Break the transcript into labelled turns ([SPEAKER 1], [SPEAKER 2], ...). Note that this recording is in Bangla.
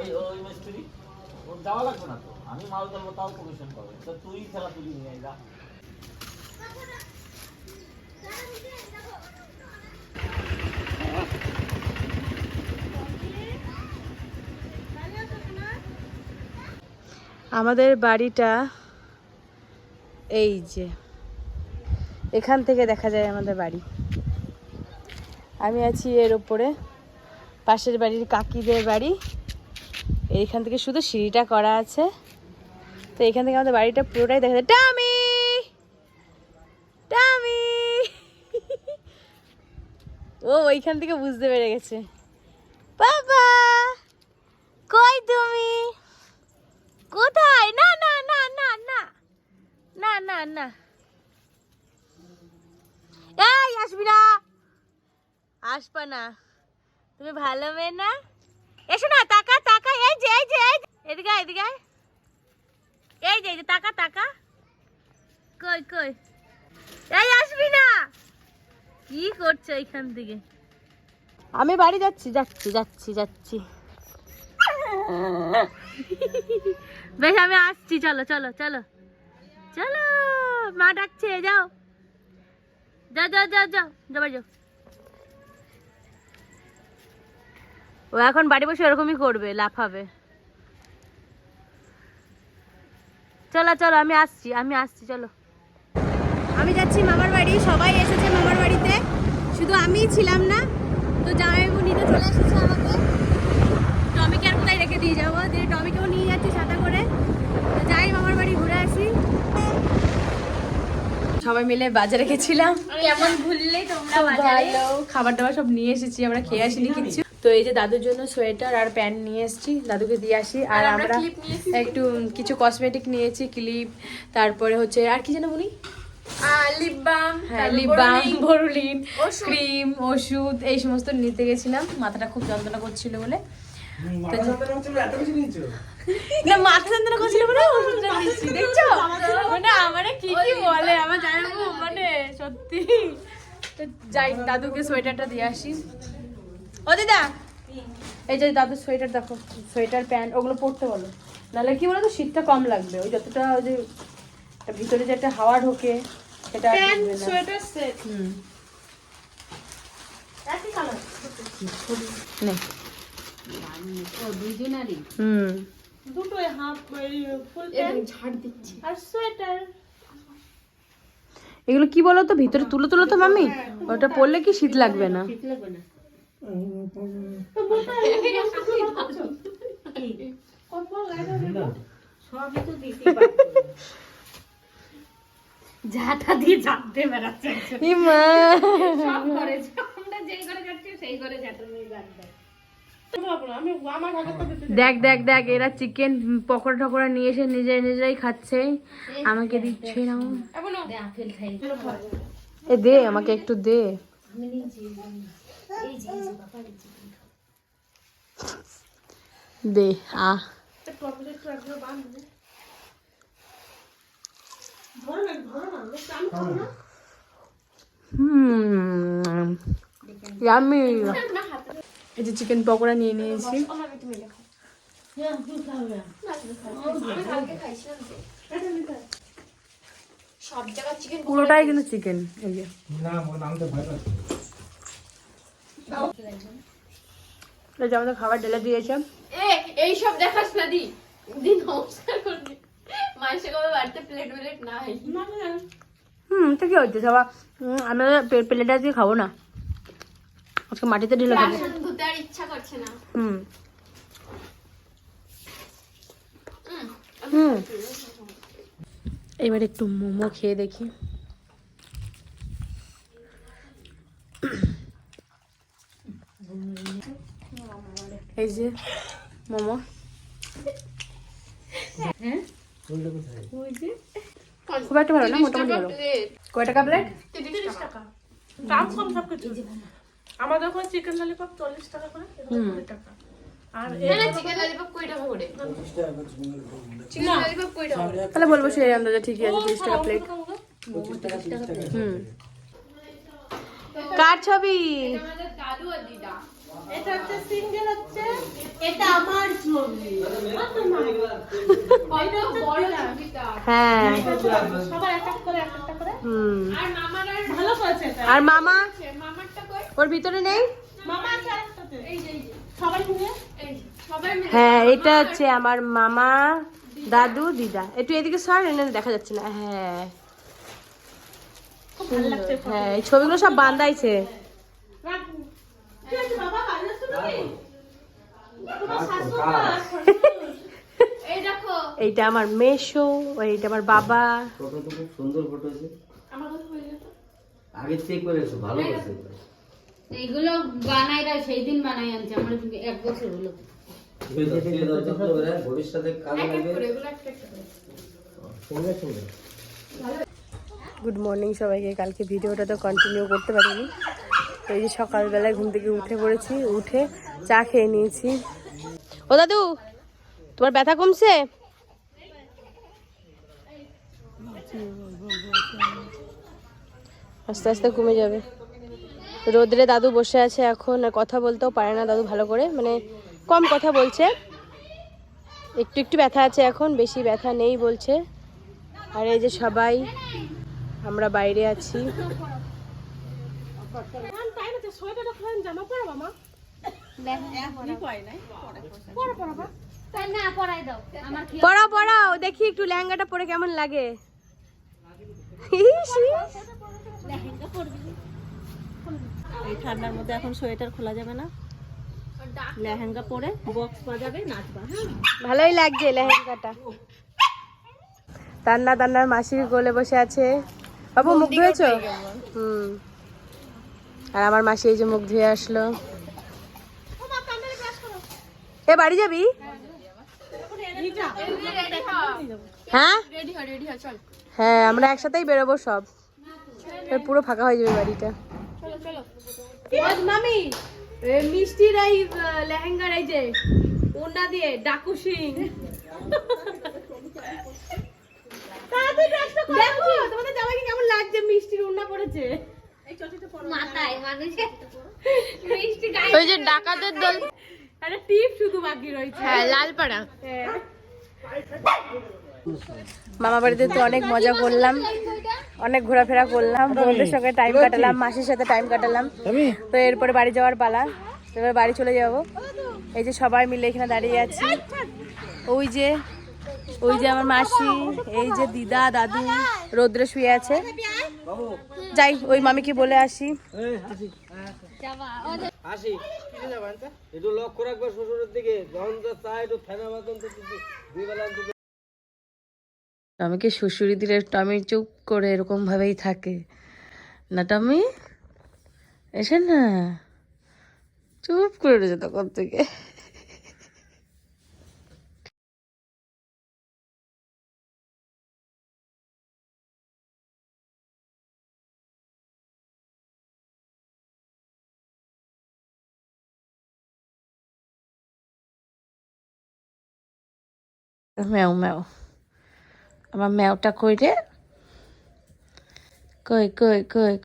[SPEAKER 1] ওই ওই মিস্ত্রি? ওর যাওয়া লাগবে না তো। আমি মাল তাও কমিশন পাবে। তো তুই খেলা তুলি নিয়ে যা।
[SPEAKER 2] আমাদের বাড়িটা এই যে। এখান থেকে দেখা যায় আমাদের বাড়ি। আমি আছি এর ওপরে। পাশের বাড়ির কাকিদের বাড়ি। এইখান থেকে শুধু সিঁড়িটা করা আছে। তো এখান থেকে আমাদের বাড়িটা পুরোটাই দেখা যায়। টামি! টামি! ও, ওইখান থেকে বুঝতে পেরে গেছে। বাবা! কই তুমি? কোথায়? না না না না না। না না না। এই, আসবি না। আসবা না। তুমি ভালো মেয়ে না? এসো না তাকা তাকা এই যে এই যে এই এদিকে এদিকে এই যে এই যে তাকা তাকা। কই কই? এই আসবি না কি করছ এখান থেকে? আমি বাড়ি যাচ্ছি যাচ্ছি যাচ্ছি যাচ্ছি। বেশ আমি আসছি চলো চলো চলো। চলো মা ডাকছে যাও। যাও যাও যাও যাও যাও বাড়ি যাও। ও এখন বাড়ি বসে এরকমই করবে, লাফাবে। চলো চলো, আমি আসছি আমি আসছি, চলো। আমি যাচ্ছি মামার বাড়ি, সবাই এসেছে মামার বাড়িতে। শুধু আমিই ছিলাম না, তো জামাইবাবু নিতে চলে এসেছে আমাকে। টমিকে আর কোথায় রেখে দিয়ে যাব? দিয়ে টমিকেও নিয়ে যাচ্ছি সাদা করে। তো যাই, মামার বাড়ি ঘুরে আসি। সবাই মিলে বাজারে গেছিলাম।
[SPEAKER 3] ভুললেই তোমরা
[SPEAKER 2] ভালো। খাবার দাবার সব নিয়ে এসেছি আমরা খেয়ে আসিনি কিছু তো এই যে দাদুর জন্য সোয়েটার আর প্যান্ট নিয়ে এসেছি দাদুকে দিয়ে আসি। আর আমরা একটু কিছু কসমেটিক নিয়েছি ক্লিপ তারপরে হচ্ছে আর কি যেন
[SPEAKER 3] লিপ বাম
[SPEAKER 2] হ্যাঁ লিপ বাম বরুলিন ক্রিম ওষুধ এই সমস্ত নিতে গেছিলাম। মাথাটা খুব যন্ত্রণা করছিল বলে। না মাথা যন্ত্রণা করছিল বলে দেখছ? মানে আমারে কি কি বলে আমার মানে সত্যি। তো যাই দাদুকে সোয়েটারটা দিয়ে আসি। ও দিদা এই যে দাদুর সোয়েটার দেখো সোয়েটার প্যান্ট ওগুলো পরতে বলো। নাহলে কি বলতো শীতটা কম লাগবে। ওই যতটা ওই যে ভিতরে যে একটা হাওয়া ঢোকে সেটা
[SPEAKER 3] সোয়েটার সেট।
[SPEAKER 2] হুম।
[SPEAKER 3] কালার
[SPEAKER 2] নে হুম।
[SPEAKER 3] দুটোই হাফ ফুল প্যান্ট ঝাড় দিচ্ছি। আর সোয়েটার।
[SPEAKER 2] এগুলো কি বলো তো? ভিতরে তুলো তুলো তো মামি ওটা পরলে কি শীত লাগবে না?
[SPEAKER 3] শীত লাগবে না। ঝাঁটা দিয়ে ঝাঁটতে বেড়াচ্ছে।
[SPEAKER 2] ই মা।
[SPEAKER 3] সব করে আমরা যেই করে যাচ্ছি সেই করে নিয়ে
[SPEAKER 2] দেখ দেখ দেখ, এরা চিকেন পকোড়া টকোড়া নিয়ে এসে নিজে নিজেরাই খাচ্ছে। আমাকে দিচ্ছে না। এ, দে, আমাকে একটু দে। দে, আ। হুম এই যে চিকেন পকোড়া নিয়ে নিয়েছি। পুরোটাই কিন্তু চিকেন এই যে। যে আমাদের খাবার ঢেলে দিয়েছে।
[SPEAKER 3] এ এই সব দেখাস না দি। দিন নমস্কার করবি। বাড়িতে প্লেট প্লেট নাই।
[SPEAKER 2] হুম হচ্ছে আমরা প্লেটে আজকে খাব না। আজকে মাটিতে ঢেলে খাব
[SPEAKER 3] আর ইচ্ছা করছে না।
[SPEAKER 2] হুম।
[SPEAKER 3] হুম।
[SPEAKER 2] হুম। এবার একটু মোমো খেয়ে দেখি। এই যে মোমো। খুব একটা ভালো না মোটামুটি ভালো। কয় টাকা প্লেট
[SPEAKER 3] তিরিশ টাকা
[SPEAKER 4] দাম কম সব কিছু আমাদের ওখানে চিকেন ললিপপ চল্লিশ টাকা করে
[SPEAKER 2] তাহলে বলব সেই আছে প্লেট হুম। কার। ছবি?
[SPEAKER 4] এটা
[SPEAKER 3] আমার
[SPEAKER 2] হ্যাঁ।
[SPEAKER 3] আর
[SPEAKER 2] মামা ওর ভিতরে নেই? হ্যাঁ এটা হচ্ছে আমার মামা দাদু দিদা। একটু এদিকে সর এনে দেখা যাচ্ছে না। হ্যাঁ। হ্যাঁ এই ছবিগুলো সব বান্ধাইছে
[SPEAKER 3] এই দেখো।
[SPEAKER 2] এইটা আমার মেশো এইটা আমার বাবা।
[SPEAKER 1] ফটো তো খুব সুন্দর ফটো আছে
[SPEAKER 4] আমার হয়ে
[SPEAKER 1] আগে চেক করেছ ভালো
[SPEAKER 3] এইগুলো বানাইরা সেই দিন বানাই আনছে আমার এক বছর হলো।
[SPEAKER 1] ভবিষ্যতে কাজে লাগবে।
[SPEAKER 2] গুড মর্নিং সবাইকে কালকে ভিডিওটা তো কন্টিনিউ করতে পারিনি। তো এই যে সকালবেলায় ঘুম থেকে উঠে পড়েছি উঠে চা খেয়ে নিয়েছি। ও দাদু তোমার ব্যথা কমছে? আস্তে আস্তে কমে যাবে। রোদ্রে দাদু বসে আছে এখন কথা বলতেও পারে না দাদু ভালো করে মানে কম কথা বলছে। একটু একটু ব্যথা আছে এখন, বেশি ব্যথা নেই বলছে। আর এই যে সবাই, আমরা বাইরে আছি। পড়াও দেখি একটু লেহেঙ্গাটা পরে কেমন লাগে।
[SPEAKER 5] এই ঠান্ডার মধ্যে এখন সোয়েটার খোলা যাবে না। লেহেঙ্গা পরে বক্স বাজাবে নাচবা হ্যাঁ?
[SPEAKER 2] ভালোই লাগছে লেহেঙ্গাটা। তান্না তান্নার মাসির গোলে বসে আছে। বাবু মুখ ধুয়েছো? হুম। আর আমার মাসি এই যে মুখ ধুয়ে আসলো। এ বাড়ি যাবি? হ্যাঁ? হ্যাঁ আমরা একসাথেই বেরোবো সব। পুরো ফাঁকা হয়ে যাবে বাড়িটা। মামি মিষ্টির এই লেহেঙ্গার এই যে ওনা দিয়ে ডাকু সিং। দেখো তোমাদের জামাইকে কেমন লাগছে? মিষ্টির ওনা পড়েছে।
[SPEAKER 3] মাথায় মিষ্টি গায়ে
[SPEAKER 2] ওই যে ডাকাতের দল। একটা টিপ শুধু বাকি রয়েছে।
[SPEAKER 3] হ্যাঁ লালপাড়া।
[SPEAKER 2] মামা বাড়িতে তো অনেক মজা করলাম অনেক ঘোরাফেরা করলাম। বন্ধুদের সঙ্গে টাইম কাটালাম মাসির সাথে টাইম কাটালাম। তো এরপরে বাড়ি যাওয়ার পালা এবার বাড়ি চলে যাব। এই যে সবাই মিলে এখানে দাঁড়িয়ে আছি। ওই যে ওই যে আমার মাসি এই যে দিদা দাদু রৌদ্র শুয়ে আছে। যাই ওই মামিকে বলে আসি।
[SPEAKER 1] আসি। একটু লক্ষ্য শ্বশুরের দিকে। একটু ফেনা তো দুই
[SPEAKER 2] টমিকে শ্বশুরি দিলে টমি চুপ করে এরকম ভাবেই থাকে? না টমি? এসে না। চুপ করে রয়েছে তখন থেকে। ম্যাও ম্যাও আমার ম্যাওটা কই রে কই কই কই